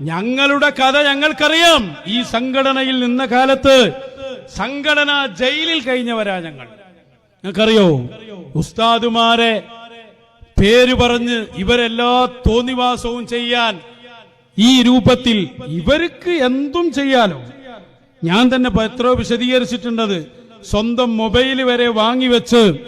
ഞങ്ങളുടെ കഥ ഞങ്ങൾക്കറിയാം. ഈ സംഘടനയിൽ നിന്ന കാലത്ത് സംഘടന ജയിലിൽ കഴിഞ്ഞവരാ ഞങ്ങൾ. ഞങ്ങൾക്കറിയോ ഉസ്താദുമാരെ പേര് പറഞ്ഞ് ഇവരെല്ലാ തോന്നിവാസവും ചെയ്യാൻ ഈ രൂപത്തിൽ ഇവർക്ക് എന്തും ചെയ്യാനോ ഞാൻ തന്നെ എത്രയോ വിശദീകരിച്ചിട്ടുണ്ടത്. സ്വന്തം മൊബൈൽ വരെ വാങ്ങിവെച്ച്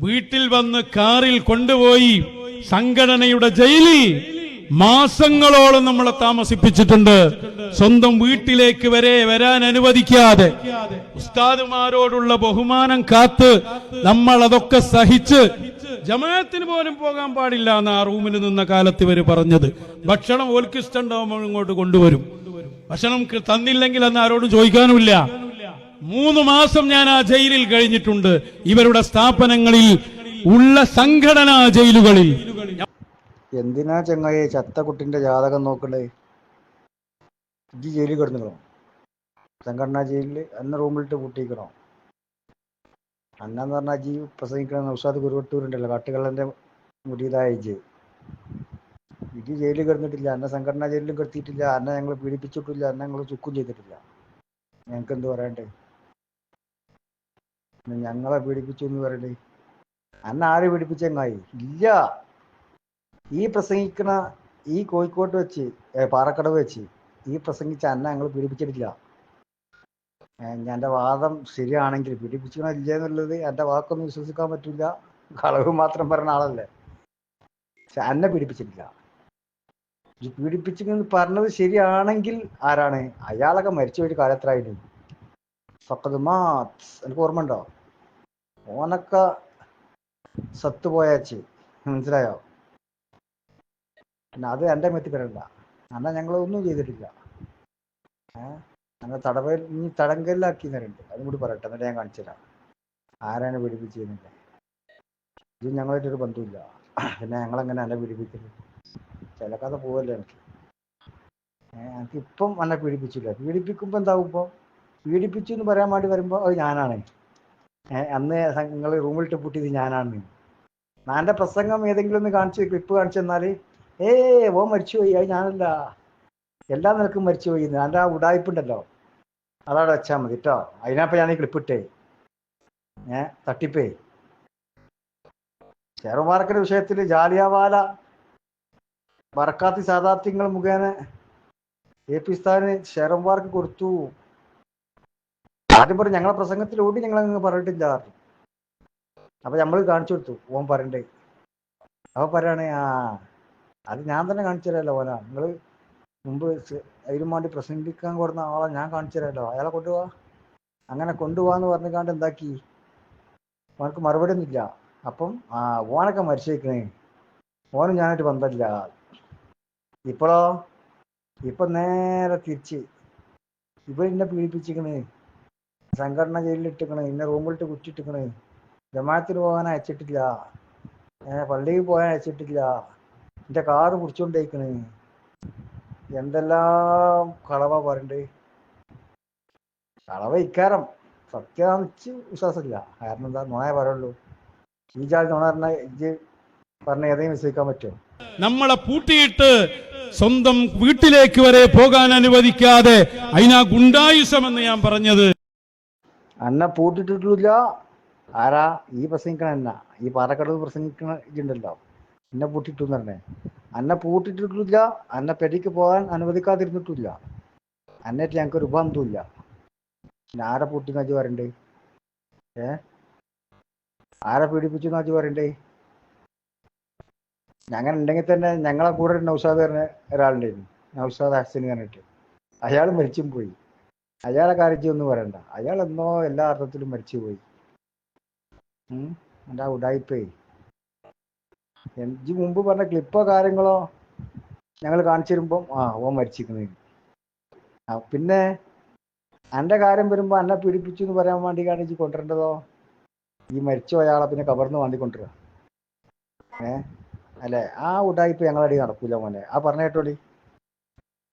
വീട്ടിൽ വന്ന് കാറിൽ കൊണ്ടുപോയി സംഘടനയുടെ ജയിലിൽ മാസങ്ങളോളം നമ്മളെ താമസിപ്പിച്ചിട്ടുണ്ട്. സ്വന്തം വീട്ടിലേക്ക് വരെ വരാൻ അനുവദിക്കാതെ. ഉസ്താദുമാരോടുള്ള ബഹുമാനം കാത്ത് നമ്മൾ അതൊക്കെ സഹിച്ച് ജമാഅത്തിന് പോലും പോകാൻ പാടില്ല എന്ന് ആ റൂമിൽ നിന്ന കാലത്ത് ഇവർ പറഞ്ഞത്. ഭക്ഷണം ഓൽക്ക് ഇഷ്ടമുണ്ടാവുമ്പോൾ ഇങ്ങോട്ട് കൊണ്ടുവരും. ഭക്ഷണം തന്നില്ലെങ്കിൽ അന്ന് ആരോടും ചോദിക്കാനുമില്ല. മൂന്ന് മാസം ഞാൻ ആ ജയിലിൽ കഴിഞ്ഞിട്ടുണ്ട്. ഇവരുടെ സ്ഥാപനങ്ങളിൽ ഉള്ള സംഘടനാ ജയിലുകളിൽ. എന്തിനാ ചങ്ങായി ചത്ത കുട്ടിന്റെ ജാതകം നോക്കണ്ടേ ഇജ്ജ് ജയിലിൽ കിടന്നിക്കണോ? സംഘടനാ ജയിലിൽ അന്ന റൂമിലിട്ട് പൂട്ടിക്കണോ അന്നെന്ന് പറഞ്ഞാൽ ജി പ്രസംഗിക്കണ നൗഷാദ് ഗുരുവട്ടൂരുണ്ടല്ലോ കാട്ടുകള്ളന്റെ മുടിയതായ ഇജ് ഇജ് ജയിലിൽ കിടന്നിട്ടില്ല അന്ന സംഘടനാ ജയിലിലും കിടത്തിയിട്ടില്ല അന്ന ഞങ്ങൾ പീഡിപ്പിച്ചിട്ടില്ല അന്ന ഞങ്ങൾ ചുക്കും ചെയ്തിട്ടില്ല. ഞങ്ങൾക്ക് എന്ത് പറയണ്ടേ? ഞങ്ങളെ പീഡിപ്പിച്ചു എന്ന് പറയണ്ടേ അന്നെ ആര് പീഡിപ്പിച്ചെങ്ങായി ഇല്ല. ഈ പ്രസംഗിക്കണ ഈ കോഴിക്കോട്ട് വെച്ച് പാറക്കടവ് വെച്ച് ഈ പ്രസംഗിച്ച അന്ന ഞങ്ങൾ പീഡിപ്പിച്ചിട്ടില്ല. എന്റെ വാദം ശരിയാണെങ്കിൽ പീഡിപ്പിച്ചില്ല എന്നുള്ളത് എന്റെ വാക്കൊന്നും വിശ്വസിക്കാൻ പറ്റില്ല കളവ് മാത്രം പറഞ്ഞ ആളല്ലേ. പക്ഷെ അന്നെ പീഡിപ്പിച്ചിട്ടില്ല. ഈ പീഡിപ്പിച്ചെന്ന് പറഞ്ഞത് ശരിയാണെങ്കിൽ ആരാണ്? അയാളൊക്കെ മരിച്ചു പോയിട്ട് കാലത്രായിരുന്നു ഫക്കത് മാത് എനിക്ക് ഓർമ്മ ഉണ്ടോ ഓനൊക്കെ സത്ത് പോയാച്ച്. മനസ്സിലായോ? പിന്നെ അത് എന്റെ മെത്തി വരണ്ട എന്നാൽ ഞങ്ങൾ ഒന്നും ചെയ്തിട്ടില്ല. ഏഹ് ഞങ്ങൾ തടവയിൽ ഇനി തടങ്കലിലാക്കി തരുന്നുണ്ട് അതും കൂടി പറയട്ടെ എന്നിട്ട് ഞാൻ കാണിച്ചു തരാം. ആരാണ് പീഡിപ്പിച്ചതെന്നില്ല ഇത് ഞങ്ങളായിട്ടൊരു ബന്ധമില്ല പിന്നെ ഞങ്ങളെങ്ങനെ എന്നെ പീഡിപ്പിക്കുന്നു ചില കഥ പോവല്ലേ എനിക്ക്. എനിക്ക് ഇപ്പം എന്നെ പീഡിപ്പിച്ചില്ല. പീഡിപ്പിക്കുമ്പോൾ എന്താവും ഇപ്പോൾ പീഡിപ്പിച്ചു എന്ന് പറയാൻ വേണ്ടി വരുമ്പോൾ അത് ഞാനാണ്. അന്ന് നിങ്ങൾ റൂമിലിട്ട് പൂട്ടിയത് ഞാനാണ്. ഞാൻ പ്രസംഗം ഏതെങ്കിലും ഒന്ന് കാണിച്ച് ക്ലിപ്പ് കാണിച്ചു തന്നാൽ ഏ ഓ മരിച്ചുപോയി അത് ഞാനല്ല എല്ലാ നിലക്കും മരിച്ചുപോയി എന്റെ ആ ഉടായ്പുണ്ടല്ലോ. അതവിടെ വെച്ചാൽ മതി കേട്ടോ അതിനപ്പം ഞാൻ ഈ ക്ലിപ്പിട്ടേ ഏ തട്ടിപ്പേ. മാർക്കറ്റ് വിഷയത്തിൽ ജാലിയാവാല ബർക്കാത്തി സാദാത്യങ്ങൾ മുഖേന എ പി സ്ഥാന് ഷെയർമാർക്ക് കൊടുത്തു. ആദ്യം പറഞ്ഞു ഞങ്ങളെ പ്രസംഗത്തിലൂടി ഞങ്ങൾ അങ്ങ് പറഞ്ഞിട്ടില്ല അപ്പൊ നമ്മൾ കാണിച്ചു കൊടുത്തു. ഓൻ പറയണ്ടേ. അപ്പൊ പറയണേ ആ അത് ഞാൻ തന്നെ കാണിച്ചു തരാമല്ലോ ഓല നിങ്ങൾ മുമ്പ് അതിനുമാണ്ടി പ്രസംഗിക്കാൻ കൊടുന്ന ആളെ ഞാൻ കാണിച്ചു തരാമല്ലോ അയാളെ കൊണ്ടുപോവാ അങ്ങനെ കൊണ്ടുപോവാന്ന് പറഞ്ഞുകൊണ്ട് എന്താക്കി? ഓനക്ക് മറുപടി ഒന്നുമില്ല അപ്പം ആ ഓനൊക്കെ മരിച്ചേക്കണേ. ഓനും ഞാനായിട്ട് ബന്ധമില്ല. ഇപ്പോഴോ ഇപ്പൊ നേരെ തിരിച്ച്. ഇവരിന്നെ പീഡിപ്പിച്ചിക്കണേ. സംഘടന ജയിലിലിട്ടിക്കണേ. ഇന്നെ റൂമിലിട്ട് കുറ്റിട്ടിക്കണേ ജമാത്തിൽ പോകാൻ അയച്ചിട്ടില്ല. പള്ളിയിൽ പോകാൻ അയച്ചിട്ടില്ല. എന്റെ കാറ് പിടിച്ചോണ്ടേക്കണ് എന്തെല്ലാം കളവ പറയണ്ട്? കളവ ഇക്കാരം. സത്യാന്നിച്ച് വിശ്വാസമില്ല കാരണം എന്താ? നുണയെ പറയുള്ളൂ. ഈ ജാതി നുണ പറഞ്ഞ ഇജ് പറഞ്ഞ ഏതെങ്കിലും വിശ്വസിക്കാൻ പറ്റുമോ? നമ്മളെ പൂട്ടിയിട്ട് സ്വന്തം വീട്ടിലേക്ക് വരെ പോകാൻ അനുവദിക്കാതെ അതിനാ ഗുണ്ടായുസമെന്ന് ഞാൻ പറഞ്ഞത്. അന്ന പൂട്ടിട്ടിട്ടില്ല. ആരാ? ഈ പ്രസംഗിക്കണ എന്നാ ഈ പാറക്കടവ് പ്രസംഗിക്കണ ഇതുണ്ടല്ലോ എന്നെ പൂട്ടിട്ടു എന്ന് പറഞ്ഞേ അന്നെ പൂട്ടിട്ടിട്ടില്ല അന്നെ പെരിക്ക് പോകാൻ അനുവദിക്കാതിരുന്നിട്ടില്ല അന്നേറ്റ് ഞങ്ങൾക്ക് ഒരു ബന്ധമില്ല പിന്നെ ആരെ പൂട്ടി നാജി പറയണ്ടേ? ഏ? ആരെ പീഡിപ്പിച്ചു നാജി വരണ്ടേ ഞങ്ങൾ ഉണ്ടെങ്കിൽ തന്നെ ഞങ്ങളെ കൂടെ ഒരു നൗഷാദ് പറഞ്ഞ ഒരാളുണ്ടായിരുന്നു. നൗഷാദ് ഹസൻ പറഞ്ഞിട്ട്. അയാൾ മരിച്ചും പോയി. അയാളെ കാര്യം ഒന്നും പറയണ്ട. അയാൾ എന്നോ എല്ലാ അർത്ഥത്തിലും മരിച്ചുപോയി. ഉം? എന്താ ഉടായിപ്പേ? എനിക്ക് മുമ്പ് പറഞ്ഞ ക്ലിപ്പോ കാര്യങ്ങളോ ഞങ്ങൾ കാണിച്ചു തരുമ്പം ആ ഓൻ മരിച്ചിരിക്കുന്നത് പിന്നെ എന്റെ കാര്യം വരുമ്പോൾ എന്നെ പീഡിപ്പിച്ചു എന്ന് പറയാൻ വേണ്ടി കാണിച്ച് കൊണ്ടുവരേണ്ടതോ ഈ മരിച്ച അയാളെ പിന്നെ കവർന്ന് വേണ്ടി കൊണ്ടുവരിക ഏ അല്ലേ ആ ഉടായിപ്പ് ഞങ്ങളടി നടക്കൂല മോനെ ആ പറഞ്ഞ കേട്ടോളി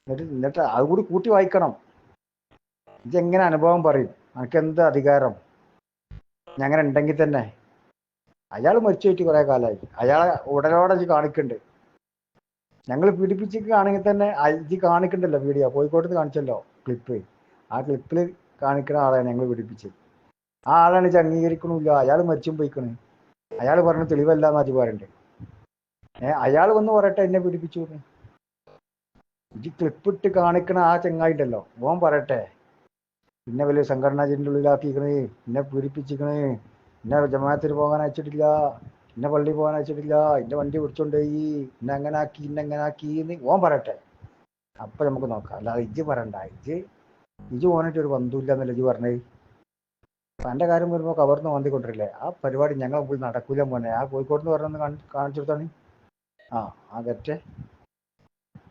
എന്നിട്ട് എന്നിട്ട് അത് കൂടി കൂട്ടി വായിക്കണം ഇതെങ്ങനെ അനുഭവം പറയും എനിക്ക് എന്ത് അധികാരം ഞങ്ങനെ ഉണ്ടെങ്കിൽ തന്നെ അയാൾ മരിച്ചു പോയിട്ട് കുറെ കാലമായി. അയാളെ ഉടനോടെ ഇത് കാണിക്കുന്നുണ്ട് ഞങ്ങൾ പീഡിപ്പിച്ചിട്ടാണെങ്കിൽ തന്നെ ഇത് കാണിക്കണ്ടല്ലോ വീഡിയോ കോഴിക്കോട്ട് കാണിച്ചല്ലോ ക്ലിപ്പ് ആ ക്ലിപ്പിൽ കാണിക്കുന്ന ആളാണ് ഞങ്ങൾ പീഡിപ്പിച്ചത്. ആ ആളാണ് ഇത് അംഗീകരിക്കണമില്ല അയാൾ മരിച്ചും പോയിക്കണ്. അയാൾ പറഞ്ഞ തെളിവല്ല എന്നാ പറയണ്ടേ. ഏഹ് അയാൾ വന്ന് പറയട്ടെ എന്നെ പീഡിപ്പിച്ചു ഈ ഇത് ക്ലിപ്പ് ഇട്ട് കാണിക്കണ ആ ചെങ്ങായിട്ടല്ലോ ഓൻ പറയട്ടെ. പിന്നെ വലിയ സംഘടനാ ഇതിന്റെ ഉള്ളിലാക്കിക്കണേ. എന്നെ പീഡിപ്പിച്ചിക്കണേ. എന്നെ ജമാഅത്തിന് പോകാൻ അയച്ചിട്ടില്ല. എന്നെ പള്ളി പോകാൻ അയച്ചിട്ടില്ല. എന്റെ വണ്ടി പിടിച്ചോണ്ടോയി. എന്നെ അങ്ങനെ ആക്കി എന്നെ അങ്ങനെ ആക്കി എന്ന് ഓൻ പറയട്ടെ. അപ്പൊ നമുക്ക് നോക്കാം. അല്ലാതെ ഇജ്ജ് പറയണ്ട. ഇജ്ജ് ഇജ്ജ് ഓനായിട്ട് ഒരു ബന്ധുല്ല എന്നല്ല ഇജ്ജ് പറഞ്ഞേ തന്റെ കാര്യം വരുമ്പോ കവർന്ന് വന്നിക്കൊണ്ടിരില്ലേ ആ പരിപാടി ഞങ്ങൾ മുമ്പിൽ നടക്കൂല മോനെ. ആ കോഴിക്കോട് എന്ന് പറഞ്ഞൊന്ന് കാണിച്ചു കൊടുത്താണ്? ആ ആ തെറ്റേ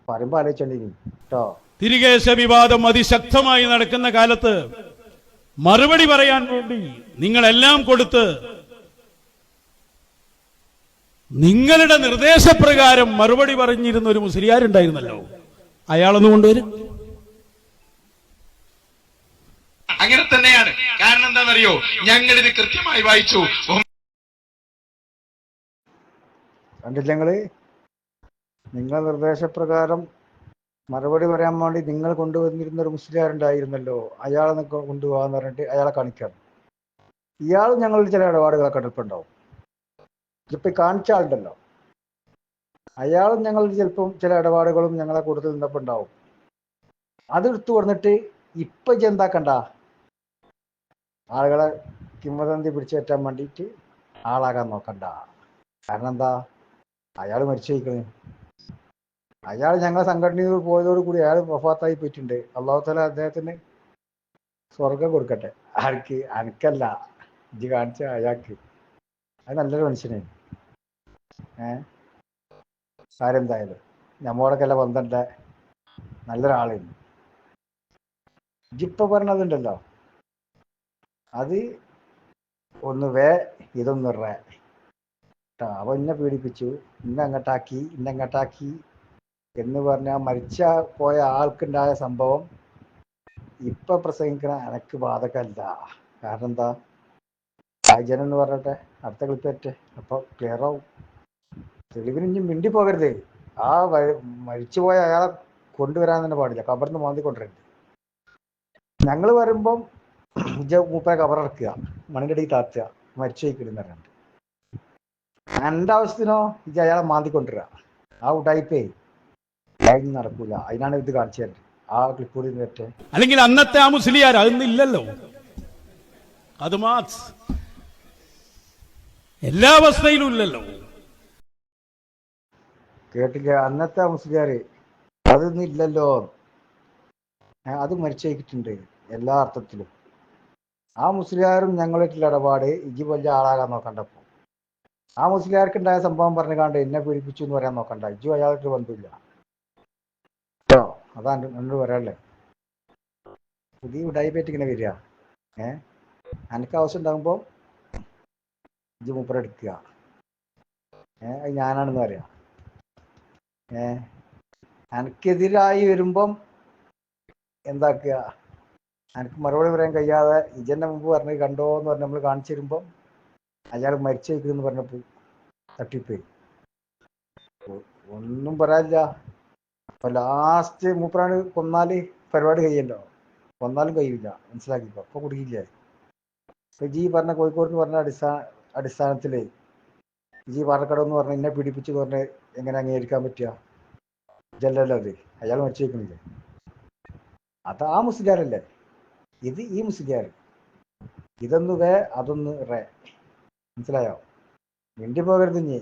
പറയുമ്പോ ആലോചിച്ചോണ്ടിരി കേട്ടോ തിരികേശ വിവാദം അതിശക്തമായി നടക്കുന്ന കാലത്ത് മറുപടി പറയാൻ വേണ്ടി നിങ്ങളെല്ലാം കൊടുത്ത് നിങ്ങളുടെ നിർദ്ദേശപ്രകാരം മറുപടി പറഞ്ഞിരുന്ന ഒരു മുസ്ലിയാരുണ്ടായിരുന്നല്ലോ. അയാളൊന്ന് കൊണ്ടുവരും. അങ്ങനെ തന്നെയാണ്. കാരണം എന്താണെന്നറിയോ? ഞങ്ങൾ ഇത് കൃത്യമായി വായിച്ചു. കണ്ടില്ല നിങ്ങൾ? നിങ്ങളുടെ നിർദ്ദേശപ്രകാരം മറുപടി പറയാൻ വേണ്ടി നിങ്ങൾ കൊണ്ടുവന്നിരുന്ന ഒരു മുസ്ലിയാരുണ്ടായിരുന്നല്ലോ അയാളെ കൊണ്ടുപോകാന്ന് പറഞ്ഞിട്ട് അയാളെ കാണിക്കാം ഇയാൾ ഞങ്ങൾ ചില ഇടപാടുകളൊക്കെ എടുപ്പുണ്ടാവും ഇപ്പൊ കാണിച്ച ആളുണ്ടല്ലോ. അയാളും ഞങ്ങൾ ചിലപ്പം ചില ഇടപാടുകളും ഞങ്ങളെ കൂടുതൽ നിന്നപ്പോ ഉണ്ടാവും അത് എടുത്തു കൊടുത്തിട്ട് ഇപ്പൊ എന്താ എന്താക്കണ്ട ആളുകളെ കിംവദന്തി പിടിച്ചേറ്റാൻ വേണ്ടിയിട്ട് ആളാകാൻ നോക്കണ്ട. കാരണം എന്താ? അയാൾ മരിച്ചേക്കണ് അയാൾ ഞങ്ങളെ സംഘടനയിൽ പോയതോട് കൂടി അയാൾ വഫാത്തായി പോയിട്ടുണ്ട്. അള്ളാഹു താല അദ്ദേഹത്തിന് സ്വർഗം കൊടുക്കട്ടെ. ആർക്ക് അനക്കല്ല. ഇജ്ജ് കാണിച്ച അയാൾക്ക്. അത് നല്ലൊരു മനുഷ്യനാണ്. ഏ? ആരെന്തായാലും. നമ്മോടൊക്കെ എല്ലാം ബന്ധമുണ്ട് നല്ലൊരാളായിരുന്നു ഇജ്ജിപ്പോ പറഞ്ഞതുണ്ടല്ലോ. അത് ഒന്ന് വേ ഇതൊന്ന് റേ. അവ ഇന്നെ പീഡിപ്പിച്ചു ഇന്നെ അങ്ങോട്ടാക്കി ഇന്നെ അങ്ങോട്ടാക്കി. എന്ന് പറഞ്ഞാൽ മരിച്ച പോയ ആൾക്കുണ്ടായ സംഭവം ഇപ്പൊ പ്രസംഗിക്കണ എനക്ക് ബാധകല്ല. കാരണം എന്താ? സാഹചര്യം എന്ന് പറഞ്ഞിട്ടെ അടുത്ത ക്ലിപ്പ് പറ്റേ അപ്പൊ ക്ലിയർ ആവും തെളിവിന് ഇനി മിണ്ടി പോകരുത്. ആ മരിച്ചു മരിച്ചുപോയ അയാളെ കൊണ്ടുവരാൻ തന്നെ പാടില്ല. കബറിന്ന് മാന്തി കൊണ്ടുവരരുത് ഞങ്ങൾ വരുമ്പം മൂപ്പരെ കബറിറക്കുക മണ്ണിന്റെ അടിയിൽ താത്തുക. മരിച്ചു വയ്ക്കിടുന്ന പറഞ്ഞിട്ട്. എന്റെ ആവശ്യത്തിനോ ഇജ അയാളെ മാന്തി കൊണ്ടുവരിക ആ ഉടായിപ്പേ. അതൊന്നും നടക്കൂല. അതിനാണ് ഇത് കാണിച്ചു തരുന്നത് ആ ക്ലിപ്പ് കൂടി പറ്റേ അല്ലെങ്കിൽ അന്നത്തെ ആ മുസ്ലിയാർ അതൊന്നില്ലല്ലോ അത് മാസ്. എല്ലാ അവസ്ഥയിലും ഇല്ലല്ലോ. കേട്ടില്ല. അന്നത്തെ മുസ്ലിയാർ അതൊന്നും ഇല്ലല്ലോ. അത് മരിച്ചേക്കിട്ടുണ്ട് എല്ലാ അർത്ഥത്തിലും. ആ മുസ്ലിയാരും ഞങ്ങളായിട്ടുള്ള ഇടപാട് ഇജി വലിയ ആളാകാൻ നോക്കണ്ടപ്പോ. ആ മുസ്ലിയാർക്ക് ഉണ്ടായ സംഭവം പറഞ്ഞു കാണ്ട് എന്നെ പീഡിപ്പിച്ചു എന്ന് പറയാൻ നോക്കണ്ട. ഇജു അയാൾക്ക് ബന്ധമില്ല അതാണ് എന്നോട് പറയാനുള്ളത് പുതിയ ഡയബറ്റിക് ഇങ്ങനെ വരിക. ഏ? എനിക്ക് ആവശ്യം ഉണ്ടാകുമ്പോൾ ഇത് മൂപ്പർ എടുക്കുക. ഏ? അത് ഞാനാണെന്ന് പറയാം. ഏ? എനിക്കെതിരായി വരുമ്പം എന്താക്കുക? അനക്ക് മറുപടി പറയാൻ കഴിയാതെ ഇജന്റെ മുമ്പ് പറഞ്ഞ് കണ്ടോ എന്ന് പറഞ്ഞ് നമ്മൾ കാണിച്ചു തരുമ്പം അയാൾ മരിച്ചേക്കെന്ന് പറഞ്ഞപ്പോൾ തട്ടിപ്പോയി. ഒന്നും പറയാനില്ല. അപ്പൊ ലാസ്റ്റ് മൂപ്പരാണ് കൊന്നാൽ പരിപാടി കഴിയല്ലോ. കൊന്നാലും കഴിയില്ല മനസ്സിലാക്കിക്കോ? അപ്പൊ കുടുങ്ങിയില്ലേ? ഇപ്പൊ ജി പറഞ്ഞ കോഴിക്കോട് പറഞ്ഞ അടിസ്ഥാന അടിസ്ഥാനത്തിൽ ജി പാലക്കാട് എന്ന് പറഞ്ഞ എന്നെ പീഡിപ്പിച്ചു പറഞ്ഞ് എങ്ങനെ അംഗീകരിക്കാൻ പറ്റുക? ജല്ലല്ലോ അത്. അയാൾ മരിച്ചേക്കുന്നില്ലേ അത് ആ മുസ്ലിയാരല്ലേ? ഇത് ഈ മുസ്ലിയാർ ഇതൊന്ന് വേ അതൊന്ന് റേ. മനസ്സിലായോ? മിണ്ടി പോകരുത് ഇനി.